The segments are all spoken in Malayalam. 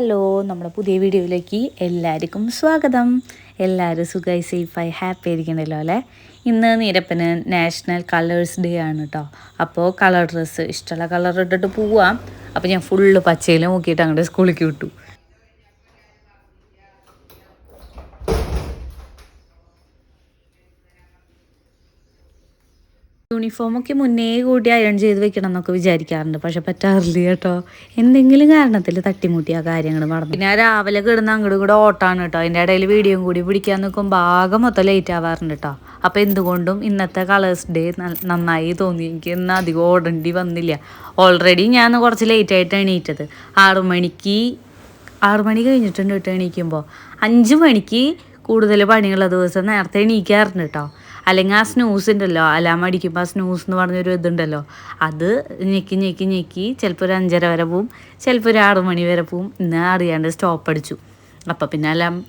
ഹലോ നമ്മുടെ പുതിയ വീഡിയോയിലേക്ക് എല്ലാവർക്കും സ്വാഗതം. എല്ലാവരും സുഖമായി സേഫായി ഹാപ്പി ആയിരിക്കണല്ലോ അല്ലേ? ഇന്ന് നീരപ്പന് നാഷണൽ കളേഴ്സ് ഡേ ആണ് കേട്ടോ അപ്പോൾ കളർ ഡ്രസ്സ് ഇഷ്ടമുള്ള കളർ ഇട്ടിട്ട് പോവാം. അപ്പോൾ ഞാൻ ഫുള്ള് പച്ചയിൽ നോക്കിയിട്ട് അങ്ങോട്ട് സ്കൂളിലേക്ക് വിട്ടു. യൂണിഫോമൊക്കെ മുന്നേ കൂട്ടി അയൺ ചെയ്ത് വെക്കണം എന്നൊക്കെ വിചാരിക്കാറുണ്ട്. പക്ഷെ പറ്റാറില്ല കേട്ടോ. എന്തെങ്കിലും കാരണത്തിൽ തട്ടിമുട്ടി ആ കാര്യങ്ങൾ നടന്നു. പിന്നെ രാവിലെ കിടന്ന് അങ്ങോട്ട് കൂടെ ഓട്ടാണ് കേട്ടോ. അതിന്റെ ഇടയിൽ വീഡിയോ കൂടി പിടിക്കാൻ നിൽക്കുമ്പോൾ ആകെ മൊത്തം ലേറ്റ് ആവാറുണ്ട് കേട്ടോ. അപ്പോൾ എന്തുകൊണ്ടും ഇന്നത്തെ കളേഴ്സ് ഡേ നന്നായി തോന്നി. എനിക്ക് ഇന്ന് അധികം ഓടേണ്ടി വന്നില്ല. ഓൾറെഡി ഞാൻ കുറച്ച് ലേറ്റ് ആയിട്ട് എണീറ്റത്. ആറു മണിക്ക് ആറു മണി കഴിഞ്ഞിട്ടുണ്ട് കേട്ടോ എണീക്കുമ്പോൾ അഞ്ച് മണിക്ക് കൂടുതൽ പണിയുള്ള ദിവസം നേരത്തെ എണീക്കാറുണ്ട് കേട്ടോ. അല്ലെങ്കിൽ ആ സ്നൂസ് ഉണ്ടല്ലോ അലാം അടിക്കുമ്പോൾ ആ സ്നൂസ് എന്ന് പറഞ്ഞൊരു ഇതുണ്ടല്ലോ. അത് ഞെക്കി ഞെക്കി ഞെക്കി ചിലപ്പോൾ ഒരു അഞ്ചര വരെ പോവും ചിലപ്പോൾ ഒരു ആറു മണി വരെ പോവും. ഇന്ന് അറിയാണ്ട് സ്റ്റോപ്പ് അടിച്ചു. അപ്പം പിന്നെ അലാം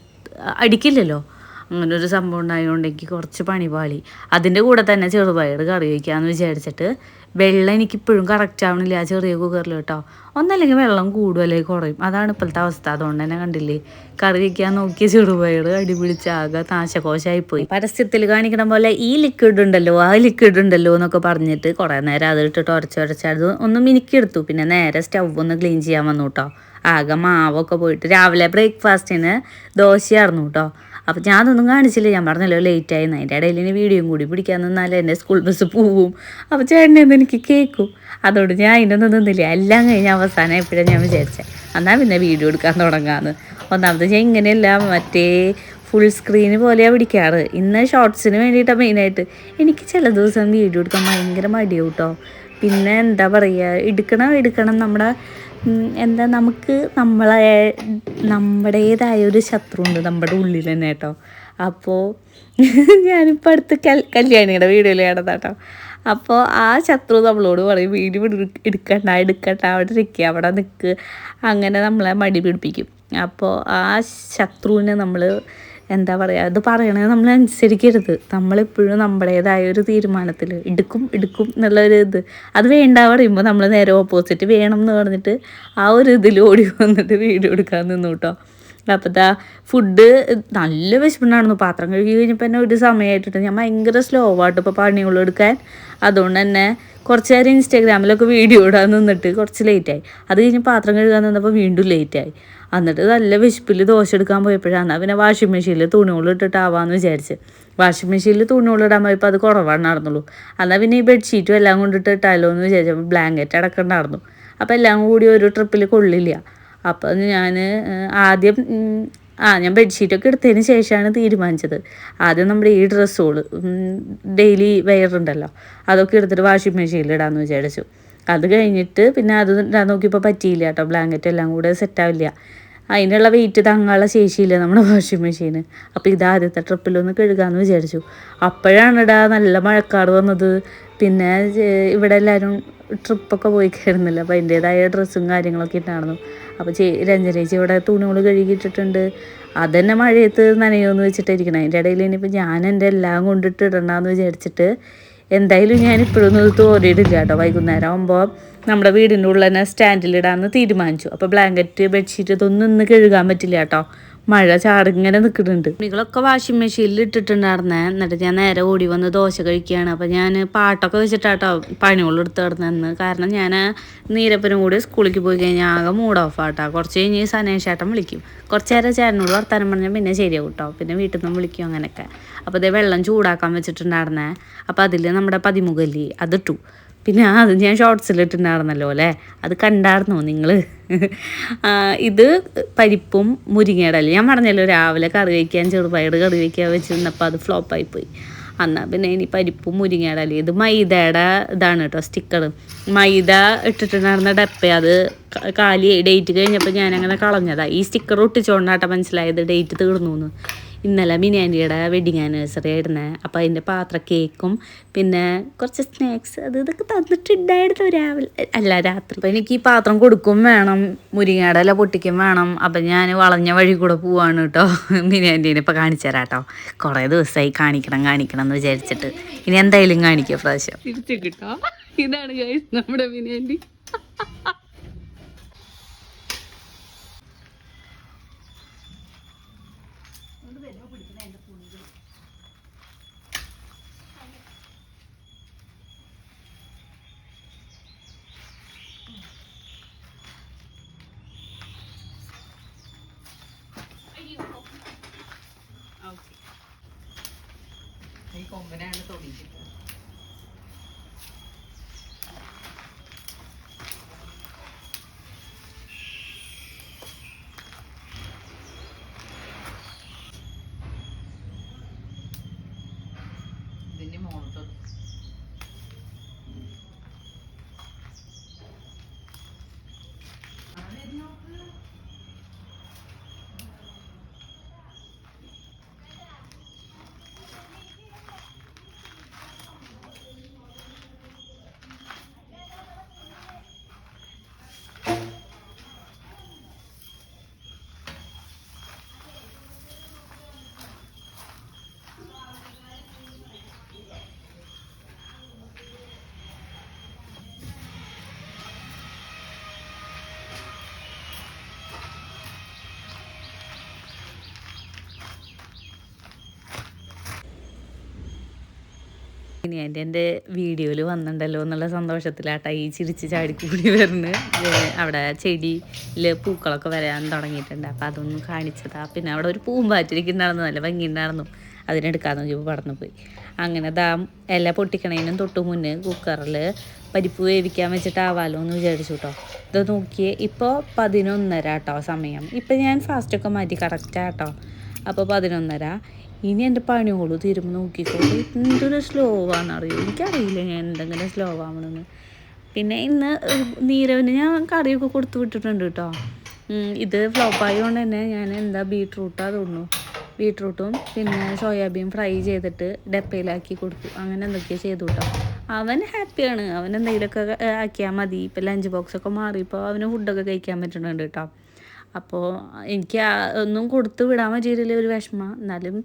അടിക്കില്ലല്ലോ. അങ്ങനെ ഒരു സംഭവം ഉണ്ടായതുകൊണ്ട് എനിക്ക് കുറച്ച് പണി പാളി. അതിന്റെ കൂടെ തന്നെ ചെറുപയർ കറി വയ്ക്കാമെന്ന് വിചാരിച്ചിട്ട് വെള്ളം എനിക്കിപ്പോഴും കറക്റ്റ് ആവണില്ല ആ ചെറിയ കുക്കറിൽ കേട്ടോ. ഒന്നല്ലെങ്കിൽ വെള്ളം കൂടും കുറയും. അതാണ് ഇപ്പോഴത്തെ അവസ്ഥ. അതുകൊണ്ട് തന്നെ കണ്ടില്ലേ കറി വയ്ക്കാൻ നോക്കിയ ചെറുപയർ അടിപിടിച്ച് ആകെ നാശകോശമായി പോയി പരസ്യത്തിൽ കാണിക്കണ പോലെ ഈ ലിക്വിഡ് ഉണ്ടല്ലോ ആ ലിക്വിഡ് ഉണ്ടല്ലോ എന്നൊക്കെ പറഞ്ഞിട്ട് കുറേ നേരം അത് ഇട്ടിട്ട് ഉരച്ച് അത് ഒന്ന് പിന്നെ നേരെ സ്റ്റവ് ഒന്ന് ക്ലീൻ ചെയ്യാൻ വന്നു കേട്ടോ. ആകെ മാവൊക്കെ പോയിട്ട് രാവിലെ ബ്രേക്ക്ഫാസ്റ്റിന് ദോശയായിരുന്നു കേട്ടോ. അപ്പോൾ ഞാൻ അതൊന്നും കാണിച്ചില്ല. ഞാൻ പറഞ്ഞല്ലോ ലേറ്റ് ആയി. അതിന്റെ ഇടയിൽ ഇനി വീഡിയോയും കൂടി പിടിക്കാൻ നിന്നാൽ എന്റെ സ്കൂൾ ബസ് പോവും. അപ്പോൾ ചേട്ടനെന്ന് എനിക്ക് കേൾക്കും അതുകൊണ്ട് ഞാൻ അതിനൊന്നും നിന്നില്ല. എല്ലാം കഴിഞ്ഞ് അവസാനം എപ്പോഴും ഞാൻ വിചാരിച്ചത് എന്നാൽ പിന്നെ വീഡിയോ എടുക്കാൻ തുടങ്ങാമെന്ന് ഒന്നാമത് ഞാൻ ഇങ്ങനെയല്ല മറ്റേ ഫുൾ സ്ക്രീന് പോലെയാണ് പിടിക്കാറ്. ഇന്ന് ഷോർട്സിന് വേണ്ടിയിട്ടാണ് മെയിനായിട്ട് എനിക്ക് ചില ദിവസം വീഡിയോ എടുക്കാൻ ഭയങ്കര മടിയാവും കേട്ടോ പിന്നെ എന്താ പറയുക എടുക്കണം എടുക്കണം. നമ്മുടെ എന്താ നമുക്ക് നമ്മളെ നമ്മുടേതായ ഒരു ശത്രു ഉണ്ട് നമ്മുടെ ഉള്ളിൽ തന്നെ കേട്ടോ. അപ്പോൾ ഞാനിപ്പോൾ അടുത്ത് കൽ കല്യാണിയുടെ വീഡിയോയിൽ കേട്ടോ അപ്പോൾ ആ ശത്രു നമ്മളോട് പറയും വീഡിയോ എടുക്കണ്ട എടുക്കണ്ട അവിടെ നിൽക്കുക അവിടെ നിൽക്കുക അങ്ങനെ നമ്മളെ മടി പിടിപ്പിക്കും. അപ്പോൾ ആ ശത്രുവിനെ നമ്മൾ എന്താ പറയുക അത് പറയണത് നമ്മൾ അനുസരിക്കരുത്. നമ്മളെപ്പോഴും നമ്മുടേതായ ഒരു തീരുമാനത്തിൽ എടുക്കും എടുക്കും എന്നുള്ള ഒരു ഇത്. അത് വേണ്ട പറയുമ്പോൾ നമ്മൾ നേരെ ഓപ്പോസിറ്റ് വേണം എന്ന് പറഞ്ഞിട്ട് ആ ഒരു ഇതിൽ ഓടി വന്നിട്ട് വീഡിയോ എടുക്കാൻ നിന്നു കേട്ടോ. അപ്പോഴത്തെ ഫുഡ് നല്ല വിശപ്പുണ്ടായിരുന്നു. പാത്രം കഴുകി കഴിഞ്ഞപ്പോൾ തന്നെ ഒരു സമയമായിട്ടിട്ട് ഞാൻ ഭയങ്കര സ്ലോ ആയിട്ട് ഇപ്പോൾ പണികളെടുക്കാൻ അതുകൊണ്ട് തന്നെ കുറച്ച് നേരം ഇൻസ്റ്റാഗ്രാമിലൊക്കെ വീഡിയോ ഇടാൻ നിന്നിട്ട് കുറച്ച് ലേറ്റായി അത് കഴിഞ്ഞ് പാത്രം കഴുകാൻ നിന്നപ്പോൾ വീണ്ടും ലേറ്റായി എന്നിട്ട് നല്ല വിശപ്പിൽ ദോശ എടുക്കാൻ പോയപ്പോഴാണ് പിന്നെ വാഷിംഗ് മെഷീനിൽ തുണികൾ ഇട്ടിട്ടാവാന്ന് വിചാരിച്ച്. വാഷിംഗ് മെഷീനിൽ തുണികൾ ഇടാൻ പോയപ്പോൾ അത് കുറവാണ് നടന്നുള്ളൂ. എന്നാൽ പിന്നെ ഈ ബെഡ്ഷീറ്റും എല്ലാം കൊണ്ടിട്ട് ഇട്ടാലോ എന്ന് വിചാരിച്ചപ്പോൾ ബ്ലാങ്കറ്റ് നടന്നു. അപ്പോൾ എല്ലാം കൂടി ഒരു ട്രിപ്പിൽ കൊള്ളില്ല. അപ്പോൾ ഞാൻ ആദ്യം ആ ഞാൻ ബെഡ്ഷീറ്റൊക്കെ എടുത്തതിന് ശേഷമാണ് തീരുമാനിച്ചത്. ആദ്യം നമ്മുടെ ഈ ഡ്രസ്സുകൾ ഡെയിലി വെയർ ഉണ്ടല്ലോ അതൊക്കെ എടുത്തിട്ട് വാഷിംഗ് മെഷീനിൽ ഇടാമെന്ന് വിചാരിച്ചു. അത് കഴിഞ്ഞിട്ട് പിന്നെ അത് ഇടാൻ നോക്കിയപ്പോൾ പറ്റിയില്ല കേട്ടോ ബ്ലാങ്കറ്റ് എല്ലാം കൂടെ സെറ്റാവില്ല അതിനുള്ള വെയിറ്റ് തങ്ങാനുള്ള ശേഷിയില്ല നമ്മുടെ വാഷിംഗ് മെഷീന് അപ്പോൾ ഇത് ആദ്യത്തെ ട്രിപ്പിലൊന്ന് കഴുകാമെന്ന് വിചാരിച്ചു. അപ്പോഴാണ് ഇടാ നല്ല മഴക്കാറ് വന്നത്. പിന്നെ ഇവിടെ എല്ലാവരും ട്രിപ്പൊക്കെ പോയി കയറുന്നില്ല അപ്പോൾ അതിന്റേതായ ഡ്രസ്സും കാര്യങ്ങളൊക്കെ ഇട്ടായിരുന്നു. അപ്പോൾ ചേ രഞ്ജനേച്ചി ഇവിടെ തുണികൾ കഴുകിയിട്ടിട്ടുണ്ട്. അതന്നെ മഴയത്ത് നനയുമെന്ന് വെച്ചിട്ടിരിക്കണം അതിന്റെ ഇടയിൽ ഇനിയിപ്പോൾ ഞാൻ എന്റെ എല്ലാം കൊണ്ടിട്ട് ഇടണമെന്ന് വിചാരിച്ചിട്ട് എന്തായാലും ഞാൻ ഇപ്പോഴും ഇപ്പോഴൊന്നും തോരിയിടില്ല കേട്ടോ. വൈകുന്നേരം ആകുമ്പോൾ നമ്മുടെ വീടിന്റെ ഉള്ളിൽ തന്നെ സ്റ്റാൻഡിലിടാമെന്ന് തീരുമാനിച്ചു. അപ്പോൾ ബ്ലാങ്കറ്റ് ബെഡ്ഷീറ്റ് ഇതൊന്നും ഇന്ന് കഴുകാൻ പറ്റില്ല കേട്ടോ. മഴ ചാടിങ്ങനെ നിൽക്കുന്നുണ്ട് തുണികളൊക്കെ വാഷിംഗ് മെഷീനിൽ ഇട്ടിട്ടുണ്ടായിരുന്നേ. എന്നിട്ട് ഞാൻ നേരെ ഓടി വന്ന് ദോശ കഴിക്കുകയാണ്. അപ്പം ഞാൻ പാട്ടൊക്കെ വെച്ചിട്ടാട്ടോ പണികളെടുത്ത് കിടന്നെന്ന് കാരണം ഞാൻ നീരപ്പനും കൂടി സ്കൂളിലേക്ക് പോയി കഴിഞ്ഞാൽ ആകെ മൂഡ് ഓഫ് ആട്ടോ. കുറച്ച് കഴിഞ്ഞ് സനേഷേട്ടൻ വിളിക്കും. കുറച്ച് നേരം ചേട്ടനോട് വർത്താനം പറഞ്ഞാൽ പിന്നെ ശരിയാവും കേട്ടോ പിന്നെ വീട്ടിൽ നിന്നും വിളിക്കും അങ്ങനെയൊക്കെ. അപ്പോൾ ഇതേ വെള്ളം ചൂടാക്കാൻ വെച്ചിട്ടുണ്ടായിരുന്നേ. അപ്പോൾ അതിൽ നമ്മുടെ പതിമുഖല്ലി അതിട്ടു. പിന്നെ അത് ഞാൻ ഷോർട്സിലിട്ടുണ്ടായിരുന്നല്ലോ അല്ലേ? അത് കണ്ടായിരുന്നോ നിങ്ങൾ ഇത് പരിപ്പും മുരിങ്ങയുടെ ഞാൻ പറഞ്ഞല്ലോ രാവിലെ കറി വയ്ക്കാൻ ചെറുപയർ കറി വയ്ക്കാൻ വെച്ചിരുന്നപ്പോൾ അത് ഫ്ലോപ്പായി പോയി. എന്നാൽ പിന്നെ ഇനി പരിപ്പും മുരിങ്ങയുടെ അല്ലേ? ഇത് മൈദയുടെ ഇതാണ് കേട്ടോ സ്റ്റിക്കർ മൈദ ഇട്ടിട്ടുണ്ടായിരുന്ന ഡപ്പ അത് കാലി ഡേറ്റ് കഴിഞ്ഞപ്പോൾ ഞാനങ്ങനെ കളഞ്ഞതാണ് ഈ സ്റ്റിക്കർ ഒട്ടിച്ചുകൊണ്ടാട്ടോ മനസ്സിലായത്. ഡേറ്റ് തീർന്നു എന്ന്. ഇന്നലെ മിനിയാന്റിയുടെ വെഡിങ് ആനിവേഴ്സറി ആയിരുന്നേ. അപ്പോൾ അതിന്റെ പാത്ര കേക്കും. പിന്നെ കുറച്ച് സ്നാക്സ് അത് ഇതൊക്കെ തന്നിട്ടുണ്ടായിരുന്നു രാവിലെ. അല്ല രാത്രി. അപ്പോൾ എനിക്ക് ഈ പാത്രം കൊടുക്കും വേണം. മുരിങ്ങയുടെ ഇല പൊട്ടിക്കും വേണം. അപ്പം ഞാൻ വളഞ്ഞ വഴി കൂടെ പോവാണ് കേട്ടോ മിനിയാന്റീനെ ഇപ്പോൾ കാണിച്ചു തരാം കേട്ടോ കുറേ ദിവസമായി കാണിക്കണം കാണിക്കണം എന്ന് വിചാരിച്ചിട്ട്. ഇനി എന്തായാലും കാണിക്കുക പ്രാവശ്യം. തിരിച്ചു കിട്ടോ? ഇതാണ് നമ്മുടെ മിനിയാന്റി ഈ കൊമ്പനാണ് തൊടിച്ചിട്ട് ഇതിന്റെ ഇനി എന്റെ എന്റെ വീഡിയോയിൽ വന്നിട്ടുണ്ടല്ലോ എന്നുള്ള സന്തോഷത്തിലാട്ടാ ഈ ചിരിച്ച് ചാടിക്കൂടി വരുന്നത്. അവിടെ ചെടിയിൽ പൂക്കളൊക്കെ വരാൻ തുടങ്ങിയിട്ടുണ്ട്. അപ്പോൾ അതൊന്നും കാണിച്ചതാ. പിന്നെ അവിടെ ഒരു പൂമ്പാറ്റിരിക്കുന്നുണ്ടായിരുന്നു നല്ല ഭംഗിയുണ്ടായിരുന്നു അതിനെടുക്കാൻ നോക്കിയപ്പോൾ പടന്നു പോയി. അങ്ങനെ ദാ ഇല പൊട്ടിക്കണേനും തൊട്ട് മുന്നേ കുക്കറിൽ പരിപ്പ് വേവിക്കാൻ വെച്ചിട്ടാവാലോ എന്ന് വിചാരിച്ചു കേട്ടോ ഇത് നോക്കിയേ ഇപ്പോൾ പതിനൊന്നര കേട്ടോ സമയം. ഇപ്പം ഞാൻ ഫാസ്റ്റൊക്കെ മാറ്റി കറക്റ്റാട്ടോ അപ്പോൾ പതിനൊന്നര. ഇനി എന്റെ പണിയോളു തീരുമ്പോൾ നോക്കിക്കോട്ടെ എന്തൊരു സ്ലോ ആണെന്നറിയോ എനിക്കറിയില്ല ഞാൻ എന്തെങ്കിലും സ്ലോ ആവണമെന്ന് പിന്നെ ഇന്ന് നീരവിന് ഞാൻ കറിയൊക്കെ കൊടുത്തു വിട്ടിട്ടുണ്ട് കേട്ടോ. ഇത് ഫ്ലോപ്പ് ആയതുകൊണ്ട് തന്നെ ഞാൻ എന്താ ബീട്രൂട്ടാ തോന്നുന്നു. ബീട്രൂട്ടും പിന്നെ സോയാബീൻ ഫ്രൈ ചെയ്തിട്ട് ഡപ്പയിലാക്കി കൊടുത്തു. അങ്ങനെ എന്തൊക്കെയാണ് ചെയ്തു കേട്ടോ. അവൻ ഹാപ്പിയാണ്. അവൻ എന്തെങ്കിലുമൊക്കെ ആക്കിയാൽ മതി. ഇപ്പം ലഞ്ച് ബോക്സൊക്കെ മാറിയപ്പോൾ അവന് ഫുഡൊക്കെ കഴിക്കാൻ പറ്റുന്നുണ്ട് കേട്ടോ. അപ്പോൾ എനിക്ക് ഒന്നും കൊടുത്തു വിടാൻ പറ്റിയിട്ടില്ല ഒരു വിഷമം. എന്നാലും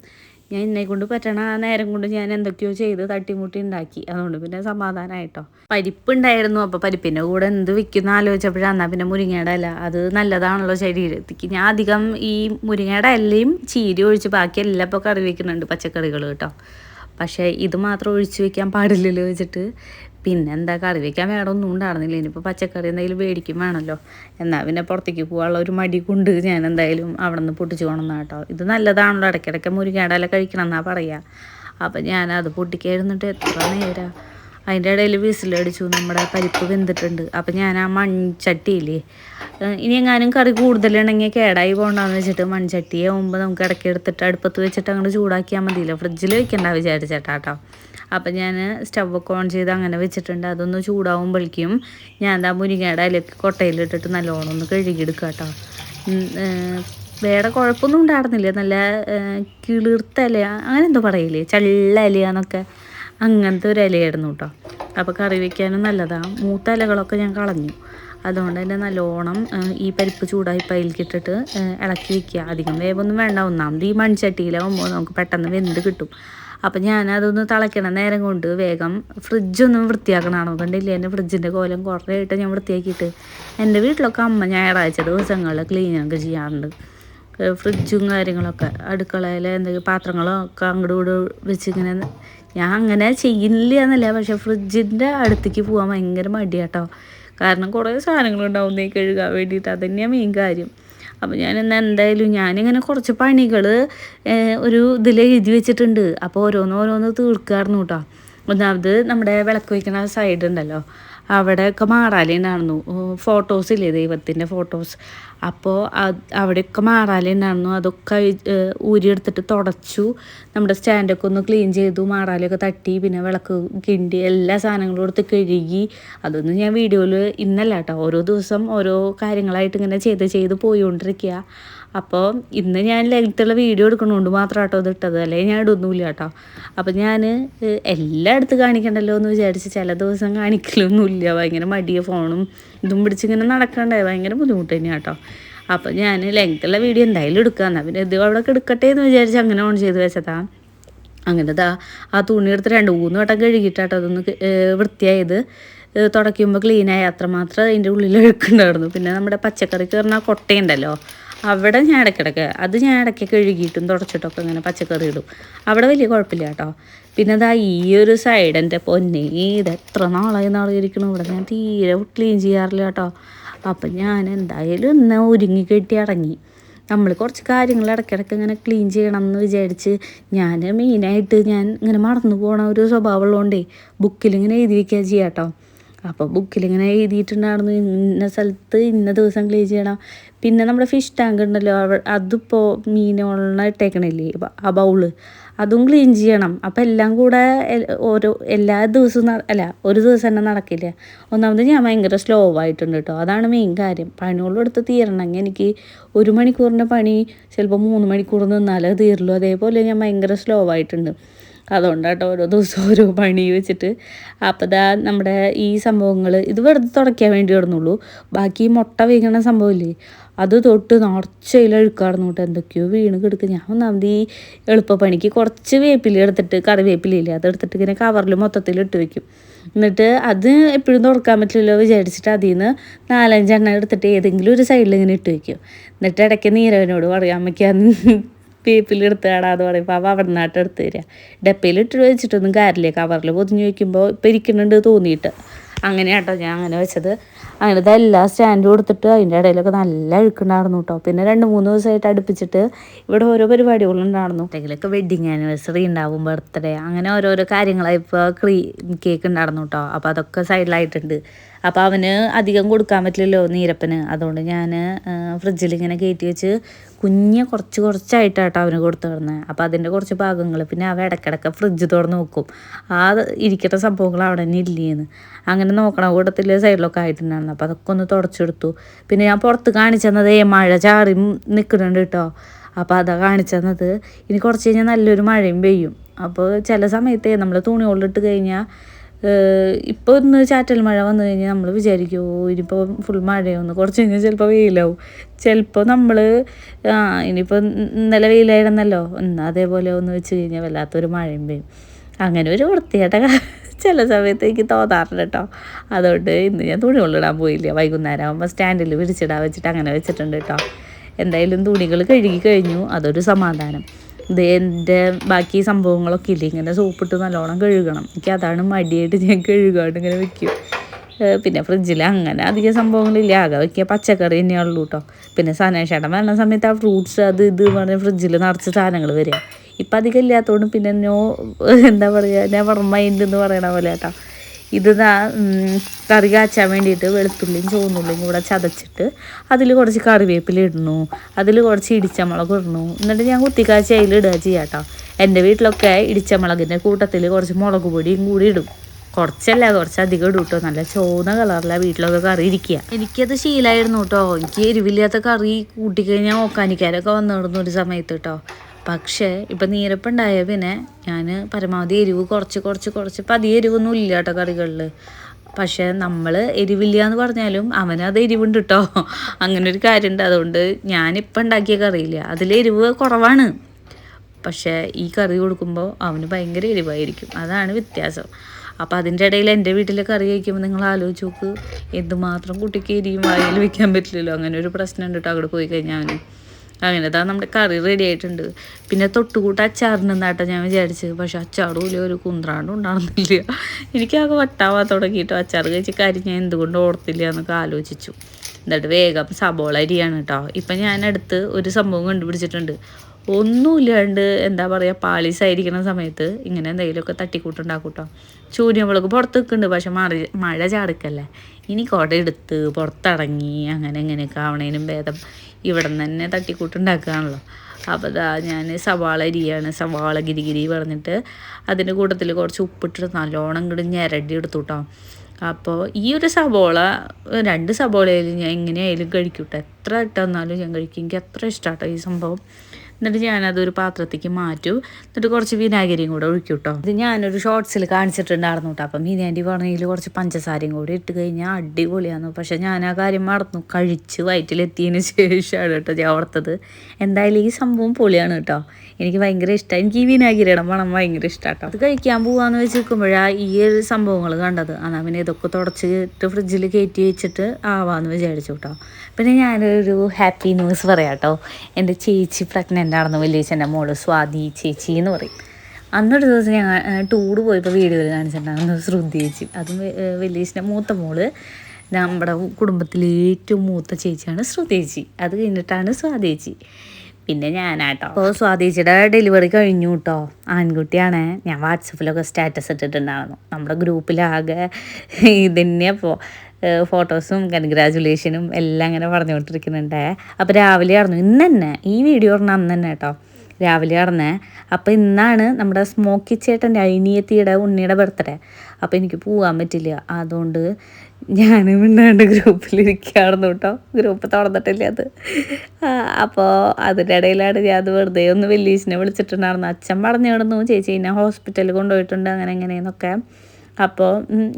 ഞാൻ എന്നെ കൊണ്ട് പറ്റണ ആ നേരം കൊണ്ട് ഞാൻ എന്തൊക്കെയോ ചെയ്ത് തട്ടിമുട്ടി ഉണ്ടാക്കി അതുകൊണ്ട് പിന്നെ സമാധാനമായിട്ടോ പരിപ്പ് പരിപ്പുണ്ടായിരുന്നു അപ്പോൾ പരിപ്പിന്റെ കൂടെ എന്ത് വെക്കുന്ന ആലോചിച്ചപ്പോഴാണ് എന്നാൽ പിന്നെ മുരിങ്ങയുടെ ഇല. അത് നല്ലതാണല്ലോ ശരീരത്തിക്ക്. ഞാൻ അധികം ഈ മുരിങ്ങയുടെ ഇലയും ചീരി ഒഴിച്ച് ബാക്കി എല്ലാം ഇപ്പോൾ കറി വെക്കുന്നുണ്ട് പച്ചക്കറികൾ കേട്ടോ. പക്ഷേ ഇത് മാത്രം ഒഴിച്ചു വെക്കാൻ പാടില്ലല്ലോ വെച്ചിട്ട്. പിന്നെ എന്താ കറി വയ്ക്കാൻ വേറെ ഒന്നും ഉണ്ടായിരുന്നില്ല ഇനിയിപ്പോൾ പച്ചക്കറി എന്തായാലും മേടിക്കും വേണമല്ലോ എന്നാൽ പിന്നെ പുറത്തേക്ക് പോകാനുള്ള ഒരു മടി കൊണ്ട് ഞാൻ എന്തായാലും അവിടെ നിന്ന് പൊട്ടിച്ച് കൊണ്ടുവന്ന കേട്ടോ. ഇത് നല്ലതാണല്ലോ. ഇടയ്ക്കിടയ്ക്ക് മുരിങ്ങയുടെ കഴിക്കണം എന്നാണ് പറയുക അപ്പം ഞാനത് പൊട്ടിക്കായിരുന്നിട്ട് എത്ര നേരം. അതിന്റെ ഇടയിൽ വിസിലടിച്ചു നമ്മുടെ പരിപ്പ് വെന്തിട്ടുണ്ട്. അപ്പം ഞാൻ ആ മൺചട്ടിയില്ലേ ഇനി എങ്ങാനും കറി കൂടുതലുണ്ടെങ്കിൽ കേടായി പോകണ്ടെന്ന് വെച്ചിട്ട് മൺചട്ടിയാകുമ്പോൾ നമുക്ക് ഇടയ്ക്ക് എടുത്തിട്ട് അടുപ്പത്ത് വെച്ചിട്ട് അങ്ങോട്ട് ചൂടാക്കിയാൽ മതിയല്ലോ. ഫ്രിഡ്ജിൽ വെക്കണ്ട വിചാരിച്ചേട്ടാ കേട്ടോ അപ്പം ഞാൻ സ്റ്റവൊക്കെ ഓൺ ചെയ്ത് അങ്ങനെ വെച്ചിട്ടുണ്ട്. അതൊന്ന് ചൂടാവുമ്പോഴേക്കും ഞാൻ എന്താ മുരിങ്ങയുടെ അതിലേക്ക് കൊട്ടയിലിട്ടിട്ട് നല്ലോണം ഒന്ന് കഴുകിയെടുക്കുക കേട്ടോ വേറെ കുഴപ്പമൊന്നും ഉണ്ടായിരുന്നില്ല. നല്ല കിളിർത്ത ഇല അങ്ങനെ എന്തോ പറയില്ലേ? ചള്ള ഇലയാന്നൊക്കെ. അങ്ങനത്തെ ഒരു ഇലയായിരുന്നു കേട്ടോ അപ്പോൾ കറി വയ്ക്കാനും നല്ലതാണ് മൂത്ത ഇലകളൊക്കെ ഞാൻ കളഞ്ഞു. അതുകൊണ്ട് തന്നെ നല്ലോണം ഈ പരിപ്പ് ചൂടായി പൈലിക്കിട്ടിട്ട് ഇളക്കി വയ്ക്കുക അധികം വേവൊന്നും വേണ്ട. ഒന്നാമത് ഈ മൺചട്ടിയിലാവുമ്പോൾ നമുക്ക് പെട്ടെന്ന് വെന്ത് കിട്ടും. അപ്പം ഞാനതൊന്ന് തിളയ്ക്കണം നേരം കൊണ്ട് വേഗം ഫ്രിഡ്ജൊന്നും വൃത്തിയാക്കണമാണോ കണ്ടില്ലേ? എന്റെ ഫ്രിഡ്ജിന്റെ കോലം കുറേ ആയിട്ട് ഞാൻ വൃത്തിയാക്കിയിട്ട് എന്റെ വീട്ടിലൊക്കെ അമ്മ ഞായറാഴ്ച ദിവസങ്ങളിൽ ക്ലീനൊക്കെ ചെയ്യാറുണ്ട്. ഫ്രിഡ്ജും കാര്യങ്ങളൊക്കെ അടുക്കളയിൽ എന്തെങ്കിലും പാത്രങ്ങളൊക്കെ അങ്ങോട്ട് ഇവിടെ വെച്ചിങ്ങനെ ഞാൻ അങ്ങനെ ചെയ്യുന്നില്ല എന്നല്ല പക്ഷെ ഫ്രിഡ്ജിന്റെ അടുത്തേക്ക് പോകാൻ ഭയങ്കര മടിയാട്ടോ. കാരണം കുറേ സാധനങ്ങളുണ്ടാവും നീ കഴുകാൻ വേണ്ടിയിട്ട്. അതുതന്നെയാണ് മെയിൻ കാര്യം. അപ്പോൾ ഞാൻ ഇന്ന് എന്തായാലും ഞാനിങ്ങനെ കുറച്ച് പണികൾ ഒരു ഇതിൽ എഴുതി വെച്ചിട്ടുണ്ട്. അപ്പോൾ ഓരോന്ന് ഓരോന്ന് തീർക്കാറുന്നു കേട്ടോ ഒന്നാമത് നമ്മുടെ വിളക്ക് വയ്ക്കുന്ന സൈഡ് ഉണ്ടല്ലോ. അവിടെയൊക്കെ മാറാലുണ്ടായിരുന്നു ഫോട്ടോസ് ഇല്ലേ ദൈവത്തിന്റെ ഫോട്ടോസ് അപ്പോൾ അവിടെയൊക്കെ മാറാലുണ്ടായിരുന്നു അതൊക്കെ ഊരിയെടുത്തിട്ട് തുടച്ചു. നമ്മുടെ സ്റ്റാൻഡൊക്കെ ഒന്ന് ക്ലീൻ ചെയ്തു മാറാലൊക്കെ തട്ടി പിന്നെ വിളക്ക് കിണ്ടി എല്ലാ സാധനങ്ങളും എടുത്ത് കഴുകി. അതൊന്നും ഞാൻ വീഡിയോയിൽ ഇന്നല്ല കേട്ടോ. ഓരോ ദിവസം ഓരോ കാര്യങ്ങളായിട്ട് ഇങ്ങനെ ചെയ്ത് ചെയ്ത് പോയിക്കൊണ്ടിരിക്കുക അപ്പോൾ ഇന്ന് ഞാൻ ലെങ്ത്തുള്ള വീഡിയോ എടുക്കണോണ്ട് മാത്രം കേട്ടോ അത് ഇട്ടത്. അല്ലെങ്കിൽ ഞാൻ ഇടൊന്നുമില്ല കേട്ടോ. അപ്പം ഞാൻ എല്ലായിടത്തും കാണിക്കണ്ടല്ലോ എന്ന് വിചാരിച്ച് ചില ദിവസം കാണിക്കലൊന്നുമില്ല. ഭയങ്കര മടിയ ഫോണും ഇതും പിടിച്ചിങ്ങനെ നടക്കണ്ടേ? ഭയങ്കര ബുദ്ധിമുട്ട് തന്നെയാണ് കേട്ടോ അപ്പം ഞാൻ ലെങ്ത്തുള്ള വീഡിയോ എന്തായാലും എടുക്കുക എന്നാൽ പിന്നെ ഇത് അവിടെ എടുക്കട്ടെ എന്ന് വിചാരിച്ച് അങ്ങനെ ഓൺ ചെയ്ത് വെച്ചതാ. അങ്ങനെ ഇതാ ആ തുണി എടുത്ത് രണ്ട് മൂന്ന് വട്ടം കഴുകിയിട്ടാട്ടോ അതൊന്ന് വൃത്തിയായത്. തുടയ്ക്കുമ്പോൾ ക്ലീനായി അത്രമാത്രം അതിന്റെ ഉള്ളിൽ ഒഴുക്കുണ്ടായിരുന്നു പിന്നെ നമ്മുടെ പച്ചക്കറി കയറുന്ന കൊട്ടയുണ്ടല്ലോ? അവിടെ ഞാൻ ഇടയ്ക്കിടയ്ക്ക് അത് ഞാൻ ഇടയ്ക്ക് കഴുകിയിട്ടും തുടച്ചിട്ടൊക്കെ ഇങ്ങനെ പച്ചക്കറി ഇടും. അവിടെ വലിയ കുഴപ്പമില്ല കേട്ടോ. പിന്നെ ദാ ഈ ഒരു സൈഡ് എന്റെ പൊന്നെ ഇത് എത്ര നാളായി നാളെ ഇരിക്കണം ഇവിടെ ഞാൻ തീരെ ക്ലീൻ ചെയ്യാറില്ല കേട്ടോ. അപ്പം ഞാൻ എന്തായാലും ഇന്ന് ഒരുങ്ങി കെട്ടി അടങ്ങി. നമ്മൾ കുറച്ച് കാര്യങ്ങൾ ഇടയ്ക്കിടയ്ക്ക് ഇങ്ങനെ ക്ലീൻ ചെയ്യണം എന്ന് വിചാരിച്ച് ഞാൻ മെയിനായിട്ട് ഞാൻ ഇങ്ങനെ മറന്നു പോകണ ഒരു സ്വഭാവമുള്ളതുകൊണ്ടേ ബുക്കിൽ ഇങ്ങനെ എഴുതി വയ്ക്കുക ചെയ്യാം കേട്ടോ അപ്പോൾ ബുക്കിലിങ്ങനെ എഴുതിയിട്ടുണ്ടായിരുന്നു. ഇന്ന സ്ഥലത്ത് ഇന്ന ദിവസം ക്ലീൻ ചെയ്യണം. പിന്നെ നമ്മുടെ ഫിഷ് ടാങ്ക് ഉണ്ടല്ലോ അതിപ്പോൾ മീനുകളെ ഇട്ടേക്കണില്ലേ ആ ബൗൾ അതും ക്ലീൻ ചെയ്യണം. അപ്പം എല്ലാം കൂടെ ഓരോ എല്ലാ ദിവസവും അല്ല ഒരു ദിവസം തന്നെ നടക്കില്ല? ഒന്നാമത് ഞാൻ ഭയങ്കര സ്ലോ ആയിട്ടുണ്ട് കേട്ടോ അതാണ് മെയിൻ കാര്യം. പണികളും എടുത്ത് തീരണമെങ്കിൽ എനിക്ക് ഒരു മണിക്കൂറിന്റെ പണി ചിലപ്പോൾ മൂന്ന് മണിക്കൂർ നിന്നാലേ തീരുള്ളൂ. അതേപോലെ ഞാൻ ഭയങ്കര സ്ലോ ആയിട്ടുണ്ട്. അതുകൊണ്ടാട്ടോ ഓരോ ദിവസം ഓരോ പണി വെച്ചിട്ട്. അപ്പോൾ ദാ നമ്മുടെ ഈ സംഭവങ്ങൾ ഇത് വെറുതെ തുടയ്ക്കാൻ വേണ്ടി ഇടുന്നുള്ളൂ ബാക്കി മുട്ട വീങ്ങണ സംഭവമില്ലേ അത് തൊട്ട് നിറച്ചയിൽ അഴുക്കാടുന്നു കേട്ടോ. എന്തൊക്കെയോ വീണ് കിടക്കും. ഞാൻ ഒന്നാമത് ഈ എളുപ്പപ്പണിക്ക് കുറച്ച് വേപ്പില എടുത്തിട്ട് കറിവേപ്പിലയില്ലേ അതെടുത്തിട്ട് ഇങ്ങനെ കവറിൽ മൊത്തത്തിൽ ഇട്ട് വെക്കും. എന്നിട്ട് അത് എപ്പോഴും തുറക്കാൻ പറ്റില്ലല്ലോ വിചാരിച്ചിട്ട് അതിൽ നിന്ന് നാലഞ്ചെണ്ണം എടുത്തിട്ട് ഏതെങ്കിലും ഒരു സൈഡിൽ ഇങ്ങനെ ഇട്ട് വെക്കും. എന്നിട്ട് ഇടയ്ക്ക് നീരവനോട് പറയാൻ അമ്മയ്ക്ക് വേപ്പിൽ എടുത്ത് കാണാന്ന് പറയുമ്പോൾ അവ അവിടെ നിന്നാട്ട് എടുത്ത് തരിക ഡപ്പയിൽ ഇട്ട് വെച്ചിട്ടൊന്നും കാര്യമില്ല. കവറിൽ പൊതിഞ്ഞ് വയ്ക്കുമ്പോൾ ഇപ്പം ഇരിക്കുന്നുണ്ട് തോന്നിയിട്ട്. അങ്ങനെ കേട്ടോ ഞാൻ അങ്ങനെ വെച്ചത്. അങ്ങനെ എല്ലാ സ്റ്റാൻഡും കൊടുത്തിട്ട് അതിന്റെ ഇടയിലൊക്കെ നല്ല അഴുക്കുണ്ടായിരുന്നു കേട്ടോ. പിന്നെ രണ്ട് മൂന്ന് ദിവസമായിട്ട് അടുപ്പിച്ചിട്ട് ഇവിടെ ഓരോ പരിപാടികളുണ്ടായിരുന്നു എന്തെങ്കിലുമൊക്കെ വെഡിങ് ആനിവേഴ്സറി ഉണ്ടാവും ബർത്ത്ഡേ അങ്ങനെ ഓരോരോ കാര്യങ്ങളായി ഇപ്പോൾ ക്രീ കേക്ക് ഉണ്ടായിരുന്നു കേട്ടോ. അപ്പോൾ അതൊക്കെ സൈഡിലായിട്ടുണ്ട് അപ്പോൾ അവന് അധികം കൊടുക്കാൻ പറ്റില്ലല്ലോ നീരപ്പന്. അതുകൊണ്ട് ഞാൻ ഫ്രിഡ്ജിൽ ഇങ്ങനെ കയറ്റി വെച്ച് കുഞ്ഞ് കുറച്ച് കുറച്ചായിട്ടാട്ടോ അവന് കൊടുത്തു കിടന്നത് അപ്പോൾ അതിന്റെ കുറച്ച് ഭാഗങ്ങൾ പിന്നെ അവ ഇടയ്ക്കിടയ്ക്ക് ഫ്രിഡ്ജ് തുറന്ന് നോക്കും. ആ ഇരിക്കേണ്ട സംഭവങ്ങൾ അവിടെ തന്നെ ഇല്ലേന്ന്. അങ്ങനെ നോക്കണ കൂട്ടത്തിൽ സൈഡിലൊക്കെ ആയിട്ടുണ്ടായിരുന്നു. അപ്പോൾ അതൊക്കെ ഒന്ന് തുടച്ചെടുത്തു. പിന്നെ ഞാൻ പുറത്ത് കാണിച്ചു തന്നത് മഴ ചാറി നിൽക്കുന്നുണ്ട് കേട്ടോ അപ്പോൾ അതാ കാണിച്ചു തന്നത്. ഇനി കുറച്ച് കഴിഞ്ഞാൽ നല്ലൊരു മഴയും പെയ്യും. അപ്പോൾ ചില സമയത്തേ നമ്മൾ തുണി കൊണ്ടിട്ട് കഴിഞ്ഞാൽ ഇപ്പോൾ ഒന്ന് ചാറ്റൽ മഴ വന്നു കഴിഞ്ഞാൽ നമ്മൾ വിചാരിക്കുമോ "ഓ, ഇനിയിപ്പോൾ ഫുൾ മഴയൊന്ന് കുറച്ച് കഴിഞ്ഞാൽ ചിലപ്പോൾ വെയിലാവും. ചിലപ്പോൾ നമ്മൾ ആ ഇനിയിപ്പോൾ ഇന്നലെ വെയിലായിരുന്നല്ലോ എന്നാൽ അതേപോലെ ഒന്ന് വെച്ച് കഴിഞ്ഞാൽ വല്ലാത്തൊരു മഴയും പെയ്യും. അങ്ങനെ ഒരു വൃത്തിയായിട്ട ചില സമയത്ത് എനിക്ക് തോന്നാറുണ്ട് കേട്ടോ. അതുകൊണ്ട് ഇന്ന് ഞാൻ തുണി കൊള്ളിടാൻ പോയില്ല. വൈകുന്നേരം ആകുമ്പോൾ സ്റ്റാൻഡിൽ വിരിച്ചിടാൻ വെച്ചിട്ട് അങ്ങനെ വെച്ചിട്ടുണ്ട് കേട്ടോ. എന്തായാലും തുണികൾ കഴുകി കഴിഞ്ഞു. അതൊരു സമാധാനം. ഇത് എന്റെ ബാക്കി സംഭവങ്ങളൊക്കെ ഇല്ല? ഇങ്ങനെ സോപ്പിട്ട് നല്ലോണം കഴുകണം. എനിക്ക് അതാണ് മടിയായിട്ട് ഞാൻ കഴുകാണ്ട് ഇങ്ങനെ വെക്കും. പിന്നെ ഫ്രിഡ്ജിൽ അങ്ങനെ അധികം സംഭവങ്ങളില്ല. ആകെ വെക്കുക പച്ചക്കറി തന്നെയുള്ളൂ കേട്ടോ പിന്നെ സനേഷേട്ടൻ വരുന്ന സമയത്ത് ആ ഫ്രൂട്ട്സ് അത് ഇത് പറഞ്ഞ് ഫ്രിഡ്ജിൽ നിറച്ച് സാധനങ്ങൾ വരിക. ഇപ്പം അധികം ഇല്ലാത്തതുകൊണ്ട് പിന്നെ നോ എന്താ പറയുക നെവർ മൈൻഡ് എന്ന് പറയണ പോലെ കേട്ടോ ഇത് കറി കാച്ചാൻ വേണ്ടിയിട്ട് വെളുത്തുള്ളിയും ചുവന്നുള്ളിയും കൂടെ ചതച്ചിട്ട് അതിൽ കുറച്ച് കറിവേപ്പില ഇടണു അതിൽ കുറച്ച് ഇടിച്ചമുളക് ഇടുന്നു. എന്നിട്ട് ഞാൻ കുത്തിക്കാച്ചി അതിൽ ഇടുക ചെയ്യാം എന്റെ വീട്ടിലൊക്കെ ഇടിച്ചമുളകിന്റെ കൂട്ടത്തിൽ കുറച്ച് മുളക് പൊടിയും കൂടി ഇടും. കുറച്ചല്ല കുറച്ച് അധികം ഇടും കേട്ടോ. നല്ല ചോന്ന കളറിലാണ് വീട്ടിലൊക്കെ കറി ഇരിക്കുക. എനിക്കത് ശീലമായിരുന്നു കേട്ടോ. എനിക്ക് എരിവില്ലാത്ത കറി കൂട്ടിക്കഴിഞ്ഞാൽ ഓക്കാനിക്കാരൊക്കെ വന്നിടുന്നു ഒരു സമയത്ത് കേട്ടോ. പക്ഷേ ഇപ്പം നീരപ്പുണ്ടായ പിന്നെ ഞാൻ പരമാവധി എരിവ് കുറച്ച് കുറച്ച് കുറച്ച്. ഇപ്പം അധികം എരിവൊന്നും ഇല്ല കേട്ടോ കറികളിൽ പക്ഷേ നമ്മൾ എരിവില്ല എന്ന് പറഞ്ഞാലും അവനത് എരിവുണ്ട് കേട്ടോ അങ്ങനെ ഒരു കാര്യമുണ്ട് അതുകൊണ്ട് ഞാനിപ്പം ഉണ്ടാക്കിയ കറിയില്ല. അതിൽ എരിവ് കുറവാണ്. പക്ഷേ ഈ കറി കൊടുക്കുമ്പോൾ അവന് ഭയങ്കര എരിവായിരിക്കും. അതാണ് വ്യത്യാസം. അപ്പോൾ അതിന്റെ ഇടയിൽ എന്റെ വീട്ടിലെ കറി കഴിക്കുമ്പോൾ നിങ്ങൾ ആലോചിച്ച് നോക്ക്. എന്തുമാത്രം കുട്ടിക്ക് എരിയും വായിൽ വയ്ക്കാൻ പറ്റില്ലല്ലോ. അങ്ങനെ ഒരു പ്രശ്നമുണ്ട് കേട്ടോ അവിടെ പോയി കഴിഞ്ഞാൽ അവന് അങ്ങനെ അതാ നമ്മുടെ കറി റെഡി ആയിട്ടുണ്ട്. പിന്നെ തൊട്ടുകൂട്ട് അച്ചാറിനെന്നാട്ടോ ഞാൻ വിചാരിച്ചത്. പക്ഷെ അച്ചാറും ഇല്ല ഒരു കുന്ത്രാണ്ടും ഉണ്ടാകുന്നില്ല എനിക്കാകെ വട്ടാവാ തുടങ്ങിയിട്ടോ. അച്ചാർ കഴിച്ച് കാര്യം ഞാൻ എന്തുകൊണ്ട് ഓർത്തില്ല എന്നൊക്കെ ആലോചിച്ചു. എന്നിട്ട് വേഗം സബോള അരിയാണ് കേട്ടോ. ഇപ്പം ഞാൻ അടുത്ത് ഒരു സംഭവം കണ്ടുപിടിച്ചിട്ടുണ്ട്. ഒന്നുമില്ലാണ്ട് എന്താ പറയുക പാളീസായിരിക്കുന്ന സമയത്ത് ഇങ്ങനെ എന്തെങ്കിലുമൊക്കെ തട്ടിക്കൂട്ടുണ്ടാക്കും കേട്ടോ ചൂര്യമുളക് പുറത്ത് നിൽക്കുന്നുണ്ട് പക്ഷെ മഴ മഴ ചാടുക്കല്ലേ ഇനി കുട എടുത്ത് പുറത്തിറങ്ങി അങ്ങനെ ഇങ്ങനെയൊക്കെ ആവണേനും ഭേദം ഇവിടെ നിന്ന് തന്നെ തട്ടിക്കൂട്ടുണ്ടാക്കുകയാണല്ലോ. അപ്പോൾ ദാ ഞാൻ സവാള അരിയാണ് സവാള ഗിരിഗിരി പറഞ്ഞിട്ട് അതിന്റെ കൂട്ടത്തിൽ കുറച്ച് ഉപ്പിട്ടിട്ട് നല്ലോണം ഇങ്ങോട്ട് ഞരടി എടുത്തു കേട്ടോ അപ്പോൾ ഈ ഒരു സബോള രണ്ട് സബോളയിൽ ഞാൻ എങ്ങനെയായാലും കഴിക്കൂട്ടോ. എത്ര ഇട്ടെന്നാലും ഞാൻ കഴിക്കും. എനിക്ക് അത്ര ഇഷ്ടമാട്ടോ ഈ സംഭവം. എന്നിട്ട് ഞാനതൊരു പാത്രത്തേക്ക് മാറ്റും. എന്നിട്ട് കുറച്ച് വിനാഗിരിയും കൂടെ ഒഴിക്കും കേട്ടോ ഇത് ഞാനൊരു ഷോർട്സിൽ കാണിച്ചിട്ടുണ്ടായിരുന്നു കേട്ടോ അപ്പം മീനാന്റി പറഞ്ഞതിൽ കുറച്ച് പഞ്ചസാരയും കൂടി ഇട്ട് കഴിഞ്ഞാൽ അടിപൊളിയാണ് പക്ഷേ ഞാൻ ആ കാര്യം മറന്നു. കഴിച്ച് വയറ്റിലെത്തിയതിന് ശേഷമാണ് കേട്ടോ ഞാൻ ഓർത്തത്. എന്തായാലും ഈ സംഭവം പൊളിയാണ് കേട്ടോ എനിക്ക് ഭയങ്കര ഇഷ്ടമാണ് എനിക്ക് ഈ വിനാഗിരിയുടെ മണം ഭയങ്കര ഇഷ്ടമാണ് കേട്ടോ അത് കഴിക്കാൻ പോകാമെന്ന് വെച്ച് നിൽക്കുമ്പോഴാണ് ഈ ഒരു സംഭവങ്ങൾ കണ്ടത്. അതാ പിന്നെ ഇതൊക്കെ തുടച്ചിട്ട് ഫ്രിഡ്ജിൽ കയറ്റി വെച്ചിട്ട് ആവാമെന്ന് വിചാരിച്ചു കേട്ടോ പിന്നെ ഞാനൊരു ഹാപ്പി ന്യൂസ് പറയാം കേട്ടോ. എന്റെ ചേച്ചി പ്രഗ്നന്റ് ആണെന്ന് വലിയ എന്റെ മോൾ സ്വാതി ചേച്ചി എന്ന് പറയും. അന്നൊരു ദിവസം ഞങ്ങൾ ടൂർ പോയപ്പോൾ വീഡിയോയിൽ കാണിച്ചിട്ടുണ്ടായിരുന്നു ശ്രുതി ചേച്ചി. അതും വലിയ വലിയച്ഛന്റെ മൂത്ത മോൾ നമ്മുടെ കുടുംബത്തിലെ ഏറ്റവും മൂത്ത ചേച്ചിയാണ് ശ്രുതേച്ചി അത് കഴിഞ്ഞിട്ടാണ് സ്വാദേച്ചി പിന്നെ ഞാനാട്ടോ അപ്പോൾ സ്വാദേശിയുടെ ഡെലിവറി കഴിഞ്ഞു കേട്ടോ ആൺകുട്ടിയാണ്. ഞാൻ വാട്സപ്പിലൊക്കെ സ്റ്റാറ്റസ് ഇട്ടിട്ടുണ്ടായിരുന്നു. നമ്മുടെ ഗ്രൂപ്പിലാകെ ഇതന്നെ അപ്പോൾ ഫോട്ടോസും കൺഗ്രാജുലേഷനും എല്ലാം ഇങ്ങനെ പറഞ്ഞുകൊണ്ടിരിക്കുന്നുണ്ട്. അപ്പോൾ രാവിലെ ആയിരുന്നു. ഇന്ന് തന്നെ ഈ വീഡിയോ പറഞ്ഞ അന്ന് തന്നെ കേട്ടോ. രാവിലെ നടന്നേ അപ്പോൾ ഇന്നാണ് നമ്മുടെ സ്മോക്കി ചേട്ടന്റെ അനിയത്തിയുടെ ഉണ്ണിയുടെ ബർത്ത്ഡേ അപ്പോൾ എനിക്ക് പോകാൻ പറ്റില്ല. അതുകൊണ്ട് ഞാൻ മിണ്ടാണ്ട് ഗ്രൂപ്പിലിരിക്കുകയായിരുന്നു കേട്ടോ. ഗ്രൂപ്പ് തുറന്നിട്ടില്ല അത്. അപ്പോൾ അതിന്റെ ഇടയിലാണ് ഞാൻ അത് വെറുതെ ഒന്ന് വെല്ലീസിനെ വിളിച്ചിട്ടുണ്ടായിരുന്നു അച്ഛൻ പറഞ്ഞു കിടന്നു ചേച്ചി എന്നെ ഹോസ്പിറ്റലിൽ കൊണ്ടുപോയിട്ടുണ്ട് അങ്ങനെ എങ്ങനെയെന്നൊക്കെ അപ്പോൾ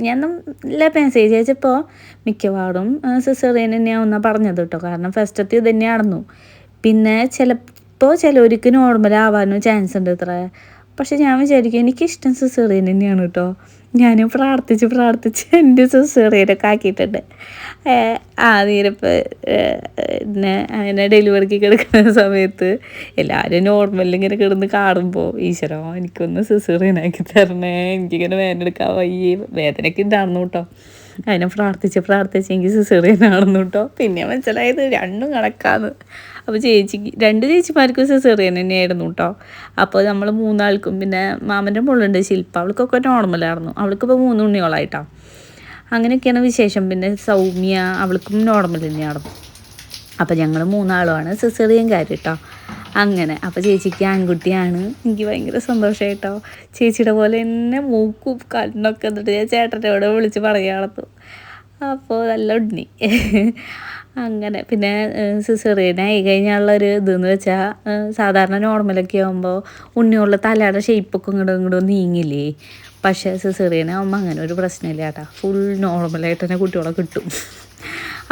ഞാൻ നല്ല മെസ്സേജ് അയച്ചപ്പോൾ മിക്കവാറും സിസേറിയൻ തന്നെയാണ് ഒന്നാ പറഞ്ഞത് കേട്ടോ. കാരണം ഫസ്റ്റത്തെ ഇത് തന്നെ നടന്നു പിന്നെ ചിലപ്പോൾ ചിലവർക്ക് നോർമൽ ആവാനും ചാൻസ് ഉണ്ട് ഇത്ര. പക്ഷെ ഞാൻ വിചാരിക്കും എനിക്കിഷ്ടം സിസേറിയൻ തന്നെയാണ് കേട്ടോ. ഞാൻ പ്രാർത്ഥിച്ച് പ്രാർത്ഥിച്ച് എന്റെ സിസേറിയനൊക്കെ ആക്കിയിട്ടുണ്ട്. ആ നീരപ്പോൾ എന്നെ അങ്ങനെ ഡെലിവറിക്ക് കിടക്കുന്ന സമയത്ത് എല്ലാവരും നോർമലിൽ ഇങ്ങനെ കിടന്ന് കാണുമ്പോൾ ഈശ്വരോ എനിക്കൊന്ന് സിസേറിയനാക്കി തരണേ എനിക്കിങ്ങനെ വേദന എടുക്കാൻ വയ്യേ വേദനയ്ക്ക് ഉണ്ടായിരുന്നു കേട്ടോ. അതിനെ പ്രാർത്ഥിച്ച് പ്രാർത്ഥിച്ച് എനിക്ക് സിസേറിയനാണെന്നു കേട്ടോ. പിന്നെ മനസ്സിലായത് രണ്ടും കണക്കാന്ന് അപ്പോൾ ചേച്ചിക്ക് രണ്ട് ചേച്ചിമാർക്കും സെസേറിയൻ തന്നെയായിരുന്നു കേട്ടോ അപ്പോൾ നമ്മൾ മൂന്നാൾക്കും പിന്നെ മാമന്റെ മുകളിലുണ്ട് ശില്പ അവൾക്കൊക്കെ നോർമലായിരുന്നു അവൾക്കിപ്പോൾ മൂന്ന് ഉണ്ണികളായിട്ടോ. അങ്ങനെയൊക്കെയാണ് വിശേഷം. പിന്നെ സൗമ്യ അവൾക്കും നോർമൽ തന്നെയായിരുന്നു. അപ്പോൾ ഞങ്ങൾ മൂന്നാളുമാണ് സിസേറിയൻ കാര്യം കേട്ടോ അങ്ങനെ. അപ്പോൾ ചേച്ചിക്ക് ആൺകുട്ടിയാണ്. എനിക്ക് ഭയങ്കര സന്തോഷമായിട്ടോ ചേച്ചിയുടെ പോലെ തന്നെ മൂക്കും കണ്ണൊക്കെ എന്നിട്ട് ഞാൻ ചേട്ടനോട് വിളിച്ച് പറയാളത്തു അപ്പോൾ നല്ല ഉണ്ണി. അങ്ങനെ. പിന്നെ സിസേറിയനായി കഴിഞ്ഞാലുള്ളൊരു ഇതെന്ന് വെച്ചാൽ സാധാരണ നോർമലൊക്കെ ആകുമ്പോൾ ഉണ്ണിയുള്ള തലയുടെ ഷേപ്പൊക്കെ ഇങ്ങോട്ടും ഇങ്ങോട്ടും നീങ്ങില്ലേ? പക്ഷേ സിസേറിയനാകുമ്പോൾ അങ്ങനെ ഒരു പ്രശ്നമില്ല കേട്ടോ. ഫുൾ നോർമലായിട്ട് തന്നെ കുട്ടികളെ കിട്ടും.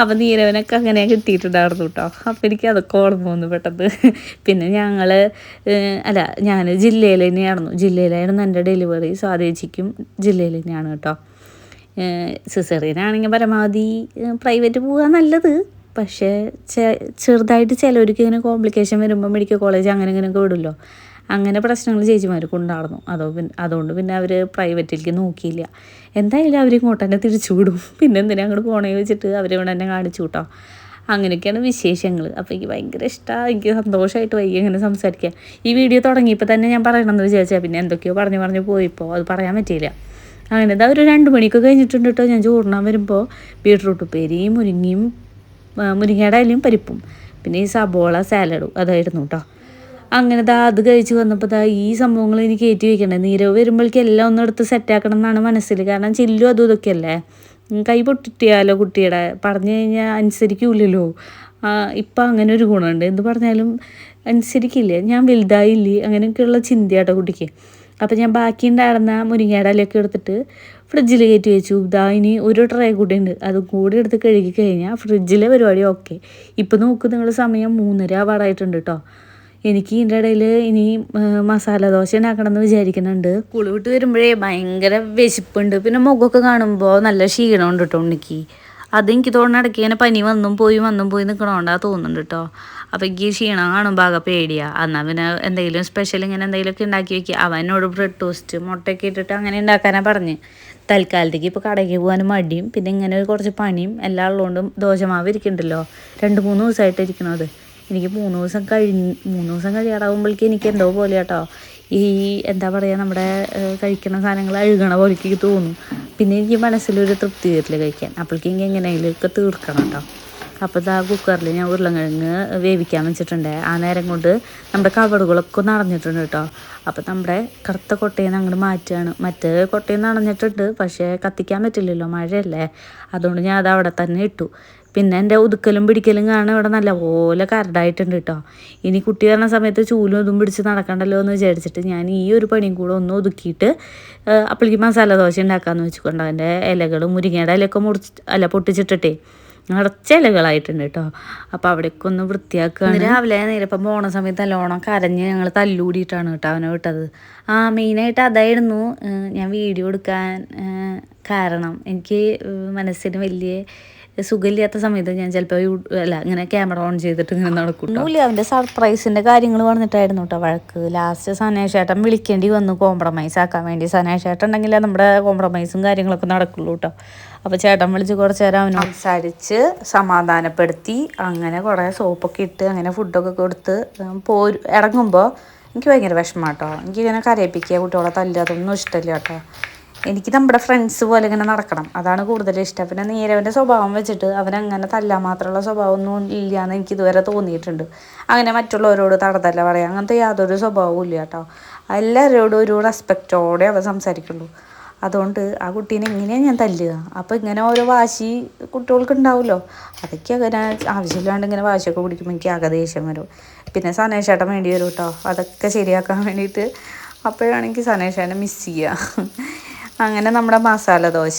അപ്പം നീരവനൊക്കെ അങ്ങനെ കിട്ടിയിട്ടുണ്ടായിരുന്നു കേട്ടോ. അപ്പം എനിക്ക് അതൊക്കെ ഓർമ്മ വന്നു പെട്ടെന്ന്. പിന്നെ ഞങ്ങൾ അല്ല ഞാൻ ജില്ലയിൽ തന്നെയായിരുന്നു. ജില്ലയിലായിരുന്നു എന്റെ ഡെലിവറി സ്വാദേശിക്കും ജില്ലയിൽ തന്നെയാണ് കേട്ടോ. സിസേറിയനാണെങ്കിൽ പരമാവധി പ്രൈവറ്റ് പോവുക നല്ലത്. പക്ഷേ ചെറുതായിട്ട് ചിലവർക്ക് ഇങ്ങനെ കോംപ്ലിക്കേഷൻ വരുമ്പോൾ മെഡിക്കൽ കോളേജ് അങ്ങനെ ഇങ്ങനെയൊക്കെ വിടുമല്ലോ അങ്ങനെ പ്രശ്നങ്ങൾ ചേച്ചിമാർക്ക് ഉണ്ടായിരുന്നു അതോ പിന്നെ അതുകൊണ്ട് പിന്നെ അവർ പ്രൈവറ്റിലേക്ക് നോക്കിയില്ല. എന്തായാലും അവർ ഇങ്ങോട്ട് തന്നെ തിരിച്ചു വിടും. പിന്നെ എന്തിനാ അങ്ങോട്ട് പോണേ വെച്ചിട്ട് അവരിവിടെ തന്നെ കാണിച്ചു കൂട്ടോ അങ്ങനെയൊക്കെയാണ് വിശേഷങ്ങൾ അപ്പോൾ എനിക്ക് ഭയങ്കര ഇഷ്ടമാണ് എനിക്ക് സന്തോഷമായിട്ട് വയ്യ ഇങ്ങനെ സംസാരിക്കുക ഈ വീഡിയോ തുടങ്ങിയപ്പോൾ തന്നെ ഞാൻ പറയണമെന്ന് വിചാരിച്ചാൽ പിന്നെ എന്തൊക്കെയോ പറഞ്ഞു പറഞ്ഞു പോയിപ്പോൾ അത് പറയാൻ പറ്റിയില്ല. അങ്ങനെ ഇതാ ഒരു രണ്ട് മണിക്ക് കഴിഞ്ഞിട്ടുണ്ട് കേട്ടോ ഞാൻ ചോറിനാൻ വരുമ്പോൾ ബീട്രൂട്ട് ഉപ്പേരിയും മുരിങ്ങയും മുരിങ്ങയുടെ ഇലയും പരിപ്പും. പിന്നെ ഈ സബോള സാലഡും അതായിരുന്നു കേട്ടോ അങ്ങനെ ദാ അത് കഴിച്ച് വന്നപ്പോൾ ദാ ഈ സംഭവങ്ങൾ എനിക്ക് കയറ്റി വെക്കണ്ടേ? നീരവ് വരുമ്പോഴേക്കും എല്ലാം ഒന്ന് എടുത്ത് സെറ്റാക്കണം എന്നാണ് മനസ്സിൽ. കാരണം ചില്ലും അതും ഇതൊക്കെയല്ലേ കൈ പൊട്ടിട്ടിയാലോ കുട്ടിയുടെ? പറഞ്ഞു കഴിഞ്ഞാൽ അനുസരിക്കൂലല്ലോ. ഇപ്പം അങ്ങനെ ഒരു ഗുണമുണ്ട്. എന്ത് പറഞ്ഞാലും അനുസരിക്കില്ലേ? ഞാൻ വലുതായില്ലേ? അങ്ങനെയൊക്കെയുള്ള ചിന്തയാട്ടോ കുട്ടിക്ക്. അപ്പം ഞാൻ ബാക്കി ഉണ്ടായിരുന്ന മുരിങ്ങയുടെ ഇലയൊക്കെ എടുത്തിട്ട് ഫ്രിഡ്ജിൽ കയറ്റി വെച്ചു. ഇതാ ഇനി ഒരു ട്രേ കൂടി ഉണ്ട്. അതും കൂടി എടുത്ത് കഴുകി കഴിഞ്ഞാൽ ഫ്രിഡ്ജിലെ പരിപാടി ഓക്കെ ഇപ്പം നോക്ക് നിങ്ങൾ സമയം മൂന്നര ആവാറായിട്ടുണ്ട് കേട്ടോ എനിക്ക് ഇതിന്റെ ഇടയിൽ ഇനി മസാല ദോശ ഉണ്ടാക്കണമെന്ന് വിചാരിക്കുന്നുണ്ട്. കുളി വിട്ട് വരുമ്പോഴേ ഭയങ്കര വിശപ്പുണ്ട്. പിന്നെ മുഖമൊക്കെ കാണുമ്പോൾ നല്ല ക്ഷീണമുണ്ട് കേട്ടോ ഉണ്ണിക്ക്. അതെനിക്ക് തോന്നുന്ന ഇടയ്ക്ക് ഇങ്ങനെ പനി വന്നും പോയി വന്നും പോയി നിൽക്കണോണ്ടാ തോന്നുന്നുണ്ട് കേട്ടോ അപ്പോൾ ഈ ക്ഷീണം കാണുമ്പോൾ ആകെ പേടിയാ. എന്നാൽ പിന്നെ എന്തെങ്കിലും സ്പെഷ്യൽ ഇങ്ങനെ എന്തെങ്കിലുമൊക്കെ ഉണ്ടാക്കി വെക്കുക അവൻ എന്നോട് ബ്രെഡ് ടോസ്റ്റ് മുട്ടയൊക്കെ ഇട്ടിട്ട് അങ്ങനെ ഉണ്ടാക്കാനാ പറഞ്ഞ്. തൽക്കാലത്തേക്ക് ഇപ്പോൾ കടയ്ക്ക് പോകാനും മടിയും. പിന്നെ ഇങ്ങനെ ഒരു കുറച്ച് പണിയും എല്ലാം ഉള്ളതുകൊണ്ടും ദോശമാവ് ഇരിക്കുന്നുണ്ടല്ലോ രണ്ട് മൂന്ന് ദിവസമായിട്ട് ഇരിക്കണത് എനിക്ക് മൂന്ന് ദിവസം കഴിഞ്ഞ് മൂന്ന് ദിവസം കഴിയാറാകുമ്പോഴേക്കും എനിക്ക് എന്തോ പോലെ കേട്ടോ ഈ എന്താ പറയുക നമ്മുടെ കഴിക്കുന്ന സാധനങ്ങൾ അഴുകണ പോലെ എനിക്ക് തോന്നും. പിന്നെ എനിക്ക് മനസ്സിലൊരു തൃപ്തി വരില്ല കഴിക്കാൻ. അപ്പോഴേക്കും എനിക്ക് എങ്ങനെയെങ്കിലുമൊക്കെ തീർക്കണം കേട്ടോ. അപ്പോൾ ഇതാ കുക്കറിൽ ഞാൻ ഉരുളക്കിഴങ്ങ് വേവിക്കാൻ വെച്ചിട്ടുണ്ട്. ആ നേരം കൊണ്ട് നമ്മുടെ കവറുകളൊക്കെ നടഞ്ഞിട്ടുണ്ട് കേട്ടോ. അപ്പോൾ നമ്മുടെ കറുത്ത കൊട്ടയിൽ നിന്ന് അങ്ങോട്ട് മാറ്റുകയാണ് മറ്റേ കൊട്ടയിൽ നിന്ന് നടഞ്ഞിട്ടുണ്ട് പക്ഷേ കത്തിക്കാൻ പറ്റില്ലല്ലോ മഴയല്ലേ? അതുകൊണ്ട് ഞാൻ അത് അവിടെ തന്നെ ഇട്ടു. പിന്നെ എന്റെ ഒതുക്കലും പിടിക്കലും കാണാൻ ഇവിടെ നല്ലപോലെ കരടായിട്ടുണ്ട് കേട്ടോ. ഇനി കുട്ടി വരണ സമയത്ത് ചൂലും ഇതും പിടിച്ച് നടക്കണ്ടല്ലോ എന്ന് വിചാരിച്ചിട്ട് ഞാൻ ഈ ഒരു പണിയും കൂടെ ഒന്ന് ഒതുക്കിയിട്ട് അപ്പോഴേക്ക് മസാല ദോശ ഉണ്ടാക്കാമെന്ന് വെച്ചുകൊണ്ട് അതിന്റെ ഇലകളും മുരിങ്ങയുടെ ഇലയൊക്കെ മുറിച്ച് അല്ല പൊട്ടിച്ചിട്ടിട്ടേ നിറച്ച ഇലകളായിട്ടുണ്ട് കേട്ടോ അപ്പോൾ അവിടേക്ക് ഒന്ന് വൃത്തിയാക്കുകയാണ് രാവിലെ നേരപ്പം പോണ സമയത്ത് നല്ലോണം കരഞ്ഞ് ഞങ്ങൾ തല്ലൂടിയിട്ടാണ് കേട്ടോ അവനെ വിട്ടത്. ആ മെയിനായിട്ട് അതായിരുന്നു ഞാൻ വീഡിയോ എടുക്കാൻ കാരണം എനിക്ക് മനസ്സിന് വലിയ സുഖമില്ലാത്ത സമയത്ത് ഞാൻ ചിലപ്പോൾ അല്ല ഇങ്ങനെ ക്യാമറ ഓൺ ചെയ്തിട്ട് ഇങ്ങനെ നടക്കും അവന്റെ സർപ്രൈസിന്റെ കാര്യങ്ങൾ പറഞ്ഞിട്ടായിരുന്നു കേട്ടോ വഴക്ക്. ലാസ്റ്റ് സനേഷേട്ടൻ വിളിക്കേണ്ടി വന്നു കോംപ്രമൈസ് ആക്കാൻ വേണ്ടി. സനേഷേട്ടൻ ഉണ്ടെങ്കിലേ നമ്മുടെ കോംപ്രമൈസും കാര്യങ്ങളൊക്കെ നടക്കുള്ളൂ കേട്ടോ അപ്പോൾ ചേട്ടൻ വിളിച്ച് കുറച്ച് നേരം അവന് സംസാരിച്ച് സമാധാനപ്പെടുത്തി അങ്ങനെ കുറേ സോപ്പൊക്കെ ഇട്ട് അങ്ങനെ ഫുഡൊക്കെ കൊടുത്ത് പോരു ഇറങ്ങുമ്പോൾ എനിക്ക് ഭയങ്കര വിഷമം കേട്ടോ എനിക്കിങ്ങനെ കരയിപ്പിക്കുക കുട്ടികളെ തല്ലുക അതൊന്നും ഇഷ്ടമില്ല കേട്ടോ എനിക്ക് നമ്മുടെ ഫ്രണ്ട്സ് പോലെ ഇങ്ങനെ നടക്കണം. അതാണ് കൂടുതൽ ഇഷ്ടം. പിന്നെ നീരവന്റെ സ്വഭാവം വെച്ചിട്ട് അവനങ്ങനെ തല്ലാൻ മാത്രമുള്ള സ്വഭാവമൊന്നും ഇല്ല എന്ന് എനിക്ക് ഇതുവരെ തോന്നിയിട്ടുണ്ട്. അങ്ങനെ മറ്റുള്ളവരോട് തടതല്ല പറയാം. അങ്ങനത്തെ യാതൊരു സ്വഭാവവും ഇല്ല കേട്ടോ. എല്ലാവരോടും ഒരു റെസ്പെക്റ്റോടെ അവ സംസാരിക്കുള്ളൂ. അതുകൊണ്ട് ആ കുട്ടീനെ എങ്ങനെയാണ് ഞാൻ തല്ലുക. അപ്പോൾ ഇങ്ങനെ ഓരോ വാശി കുട്ടികൾക്ക് ഉണ്ടാവുമല്ലോ അതൊക്കെ അങ്ങനെ ആവശ്യമില്ലാണ്ട് ഇങ്ങനെ വാശിയൊക്കെ പിടിക്കുമ്പോൾ എനിക്ക് ദേഷ്യം വരും. പിന്നെ സനേഷേട്ടൻ വേണ്ടി വരും കേട്ടോ. അതൊക്കെ ശരിയാക്കാൻ വേണ്ടിയിട്ട് അപ്പോഴാണെങ്കിൽ സനേഷേനെ മിസ് ചെയ്യുക അങ്ങനെ നമ്മുടെ മസാല ദോശ.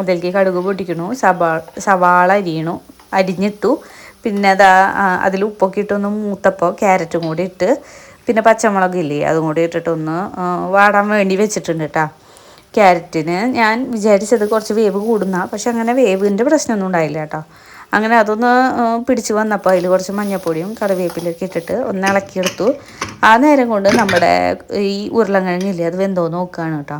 അതിലേക്ക് കടുക് പൊട്ടിക്കണു സവാ സവാള അരിയണു. അരിഞ്ഞിട്ടു. പിന്നെ അതാ അതിൽ ഉപ്പൊക്കെ ഇട്ടൊന്ന് മൂത്തപ്പോൾ ക്യാരറ്റും കൂടി ഇട്ട് പിന്നെ പച്ചമുളക് ഇല്ലേ അതും കൂടി ഇട്ടിട്ടൊന്ന് വാടാൻ വേണ്ടി വെച്ചിട്ടുണ്ട് കേട്ടോ ക്യാരറ്റിന് ഞാൻ വിചാരിച്ചത് കുറച്ച് വേവ് കൂടുന്ന പക്ഷെ അങ്ങനെ വേവിന്റെ പ്രശ്നമൊന്നും ഉണ്ടായില്ല കേട്ടോ അങ്ങനെ അതൊന്ന് പിടിച്ചു വന്നപ്പോൾ അതിൽ കുറച്ച് മഞ്ഞപ്പൊടിയും കറിവേപ്പിലൊക്കെ ഇട്ടിട്ട് ഒന്ന് ഇളക്കിയെടുത്തു. ആ നേരം കൊണ്ട് നമ്മുടെ ഈ ഉരുളൻകിഴങ്ങില്ലേ അത് വെന്തോ നോക്കുകയാണ് കേട്ടോ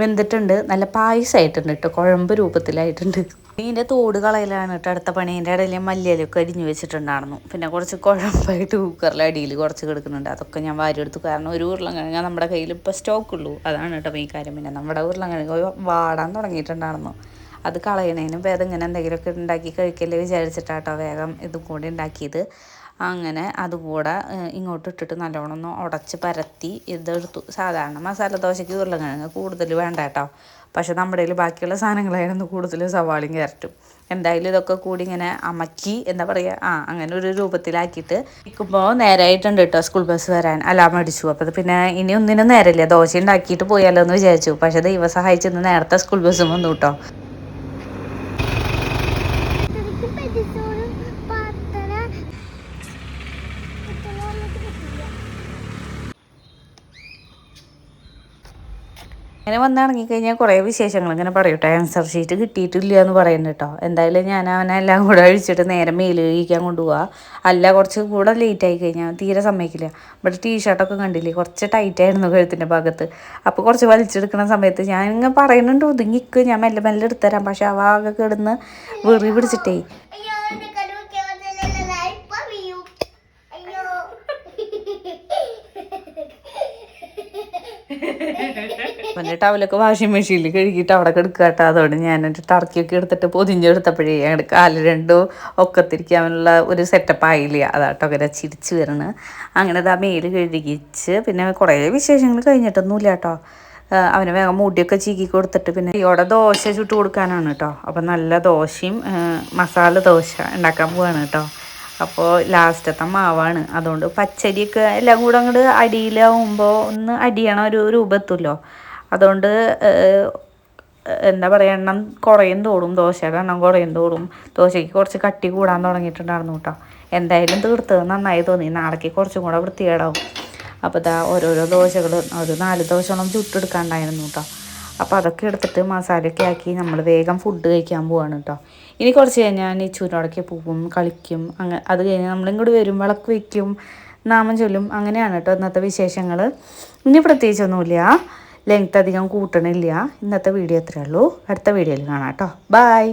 വെന്തിട്ടുണ്ട്. നല്ല പായസമായിട്ടുണ്ട് കേട്ടോ കുഴമ്പ് രൂപത്തിലായിട്ടുണ്ട്. ഇതിന്റെ തോട് കളയിലാണ് കേട്ടോ അടുത്ത പണീന്റെ ഇടയിൽ മല്ലിയിലൊക്കെ അരിഞ്ഞു വെച്ചിട്ടുണ്ടായിരുന്നു. പിന്നെ കുറച്ച് കുഴമ്പായിട്ട് കുക്കറിലെ അടിയിൽ കുറച്ച് കിടക്കുന്നുണ്ട്. അതൊക്കെ ഞാൻ വാരിയെടുത്തു കാരണം ഒരു ഉരുളൻകിഴങ്ങ നമ്മുടെ കയ്യിൽ ഇപ്പോൾ സ്റ്റോക്ക് ഉള്ളൂ. അതാണ് കേട്ടോ ഈ കാര്യം. പിന്നെ നമ്മുടെ ഉരുളൻകിഴങ്ങ് വാടാൻ തുടങ്ങിയിട്ടുണ്ടായിരുന്നു. അത് കളയണേനും വേദം ഇങ്ങനെ എന്തെങ്കിലുമൊക്കെ ഉണ്ടാക്കി കഴിക്കല്ലേ വിചാരിച്ചിട്ടാട്ടോ വേഗം ഇതും കൂടി ഉണ്ടാക്കിയത്. അങ്ങനെ അതുകൂടെ ഇങ്ങോട്ട് ഇട്ടിട്ട് നല്ലോണം ഒന്ന് ഉടച്ച് പരത്തി ഇതെടുത്തു. സാധാരണ മസാല ദോശയ്ക്ക് ഉരുളക്കിഴങ്ങ് കൂടുതൽ വേണ്ട കേട്ടോ. പക്ഷെ നമ്മുടെ കയ്യിൽ ബാക്കിയുള്ള സാധനങ്ങളായിരുന്നു കൂടുതൽ സവാളയും കയറ്റും എന്തായാലും ഇതൊക്കെ കൂടി ഇങ്ങനെ അമക്കി എന്താ പറയുക ആ അങ്ങനെ ഒരു രൂപത്തിലാക്കിയിട്ട് നിൽക്കുമ്പോൾ നേരായിട്ടുണ്ട് കേട്ടോ സ്കൂൾ ബസ് വരാൻ. അലാം അടിച്ചു. അപ്പോൾ പിന്നെ ഇനി ഒന്നിനും നേരമില്ല. ദോശ ഉണ്ടാക്കിയിട്ട് പോയാലോ എന്ന് വിചാരിച്ചു. പക്ഷേ ദൈവം സഹായിച്ചെന്ന് നേരത്തെ സ്കൂൾ ബസ്സും വന്നു കേട്ടോ. ഇങ്ങനെ വന്നിറങ്ങിക്കഴിഞ്ഞാൽ കുറേ വിശേഷങ്ങൾ. ഇങ്ങനെ പറയൂട്ടോ ആൻസർ ഷീറ്റ് കിട്ടിയിട്ടില്ല എന്ന് പറയുന്നത് കേട്ടോ. എന്തായാലും ഞാൻ അവനെ എല്ലാം കൂടെ അഴിച്ചിട്ട് നേരെ മെയിൽ കഴിക്കാൻ കൊണ്ടുപോവാ. അല്ല കുറച്ച് കൂടെ ലേറ്റ് ആയി കഴിഞ്ഞാൽ തീരെ സമ്മതിക്കില്ല. ഇവിടെ ടീഷർട്ടൊക്കെ കണ്ടില്ലേ? കുറച്ച് ടൈറ്റ് ആയിരുന്നു കഴുത്തിന്റെ ഭാഗത്ത്. അപ്പോൾ കുറച്ച് വലിച്ചെടുക്കുന്ന സമയത്ത് ഞാൻ ഇങ്ങനെ പറയുന്നുണ്ട് ഒതുങ്ങിക്ക് ഞാൻ മെല്ലെ മെല്ലെ എടുത്തുതരാം. പക്ഷേ അവ ആകെ കിടന്ന് വെറി പിടിച്ചിട്ടേ അയ്യോ എന്റെ കടുവയ്ക്ക് വന്നില്ല ഇപ്പൊ വീഴും അയ്യോ അവന്റെ ടവലൊക്കെ വാഷിംഗ് മെഷീനിൽ കഴുകിയിട്ട് അവിടെ കിടക്കാട്ടോ അതോടെ ഞാൻ എന്റെ ടർക്കിയൊക്കെ എടുത്തിട്ട് പൊതിഞ്ഞെടുത്തപ്പോഴേ ഞങ്ങളുടെ കാൽ രണ്ടോ ഒക്കത്തിരിക്കാനുള്ള ഒരു സെറ്റപ്പ് ആയില്ല. അതാട്ടോ അങ്ങനെ ചിരിച്ച് വരണ്. അങ്ങനെ ഇതാ മേൽ കഴുകിച്ച് പിന്നെ കുറേ വിശേഷങ്ങൾ കഴിഞ്ഞിട്ടൊന്നുമില്ല കേട്ടോ. അവന് വേഗം മൂടിയൊക്കെ ചീക്കി കൊടുത്തിട്ട് പിന്നെ ഇവിടെ ദോശ ചുട്ട് കൊടുക്കാനാണ് കേട്ടോ. അപ്പം നല്ല ദോശയും മസാല ദോശ ഉണ്ടാക്കാൻ പോവാണ് കേട്ടോ. അപ്പോൾ ലാസ്റ്റത്തെ മാവാണ്. അതുകൊണ്ട് പച്ചരിയൊക്കെ എല്ലാം കൂടെ അങ്ങോട്ട് അടിയിലാവുമ്പോൾ ഒന്ന് അടിയണ ഒരു രൂപത്തുമല്ലോ അതുകൊണ്ട് എന്താ പറയുക എണ്ണം കുറയും തോറും ദോശയുടെ എണ്ണം കുറയും തോറും. ദോശയ്ക്ക് കുറച്ച് കട്ടി കൂടാൻ തുടങ്ങിയിട്ടുണ്ടായിരുന്നു കേട്ടോ എന്തായാലും തീർത്തത് നന്നായി തോന്നി. നാളേക്ക് കുറച്ചും കൂടെ വൃത്തികേടാവും. അപ്പോൾ ഇതാ ഓരോരോ ദോശകൾ ഒരു നാല് ദോശകളും ചുട്ടെടുക്കാണ്ടായിരുന്നു കേട്ടോ അപ്പോൾ അതൊക്കെ എടുത്തിട്ട് മസാലയൊക്കെ ആക്കി നമ്മൾ വേഗം ഫുഡ് കഴിക്കാൻ പോവാണ് കേട്ടോ ഇനി കുറച്ച് കഴിഞ്ഞാൽ ഈ ചൂരോടൊക്കെ പോകും കളിക്കും അങ്ങനെ അത് കഴിഞ്ഞ് നമ്മളിങ്ങോട്ട് വരും വിളക്ക് വയ്ക്കും നാമം ചൊല്ലും അങ്ങനെയാണ് കേട്ടോ ഇന്നത്തെ വിശേഷങ്ങൾ ഇനി പ്രത്യേകിച്ചൊന്നുമില്ല. ലെങ്ത് അധികം കൂട്ടണില്ല. ഇന്നത്തെ വീഡിയോ അത്രേ ഉള്ളൂ. അടുത്ത വീഡിയോയിൽ കാണാം കേട്ടോ. ബായ്